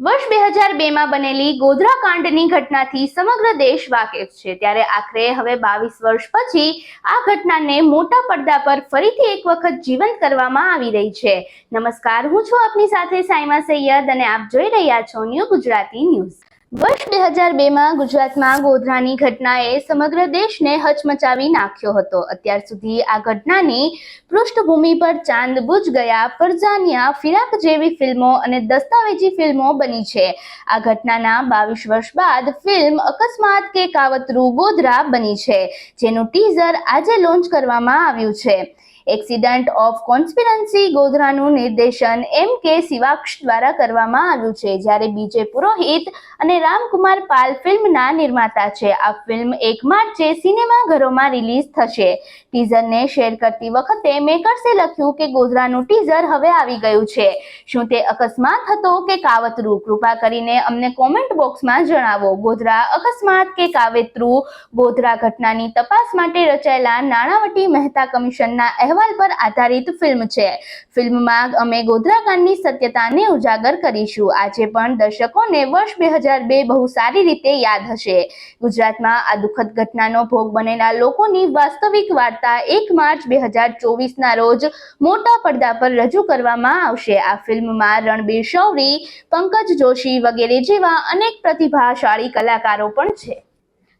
વર્ષ બે હજાર બેમાં બનેલી ગોધરા કાંડની ઘટનાથી સમગ્ર દેશ વાકેફ છે. ત્યારે આખરે હવે બાવીસ વર્ષ પછી આ ઘટનાને મોટા પડદા પર ફરીથી એક વખત જીવંત કરવામાં આવી રહી છે. નમસ્કાર, હું છું આપની સાથે સાયમા સૈયદ અને આપ જોઈ રહ્યા છો ન્યૂ ગુજરાતી ન્યૂઝ. વર્ષ બે હજાર બેમાં ગુજરાતમાં ગોધરાની ઘટનાએ સમગ્ર દેશને હચમચાવી નાખ્યો હતો. અત્યાર સુધી આ ઘટનાની પૃષ્ઠભૂમિ પર ચાંદ બુજ ગયા પરજાનિયા ફિરાક જેવી ફિલ્મો અને દસ્તાવેજી ફિલ્મો બની છે. આ ઘટનાના બાવીસ વર્ષ બાદ ફિલ્મ અકસ્માત કે કાવતરું ગોધરા બની છે, જેનું ટીઝર આજે લોન્ચ કરવામાં આવ્યું છે. એક્સિડન્ટ ઓફ કોન્સ્પિરન્સી ગોધરાનું નિર્દેશન એમ કે શિવાક્ષ દ્વારા કરવામાં આવ્યું છે. જ્યારે બીજે પુરોહિત અને રામકુમાર પાલ ફિલ્મના નિર્માતા છે. આ ફિલ્મ એક માર્ચે સિનેમાઘરોમાં રિલીઝ થશે. ટીઝરને શેર કરતી વખતે મેકર્સે લખ્યું કે ગોધરાનું ટીઝર હવે આવી ગયું છે. શું તે અકસ્માત હતો કે કાવતરું? કૃપા કરીને અમને કોમેન્ટ બોક્સમાં જણાવો. ગોધરા અકસ્માત કે કાવતરું? ગોધરા ઘટનાની તપાસ માટે રચાયેલા નાણાવટી મહેતા કમિશનના અહેવાલ પર આધારિત ફિલ્મ છે. ફિલ્મમાં અમે ગોધરાકાંડની સત્યતાને ઉજાગર કરીશું. આજે પણ દર્શકોને વર્ષ બે હજાર બે બહુ સારી રીતે યાદ હશે. ગુજરાતમાં આ દુઃખદ ઘટનાનો ભોગ બનેલા લોકોની વાસ્તવિક વાર્તા એક માર્ચ બે હજાર ચોવીસના રોજ મોટા પડદા પર રજૂ કરવામાં આવશે. આ ફિલ્મમાં રણબીર શૌરી, પંકજ જોશી વગેરે જેવા અનેક પ્રતિભાશાળી કલાકારો પણ છે.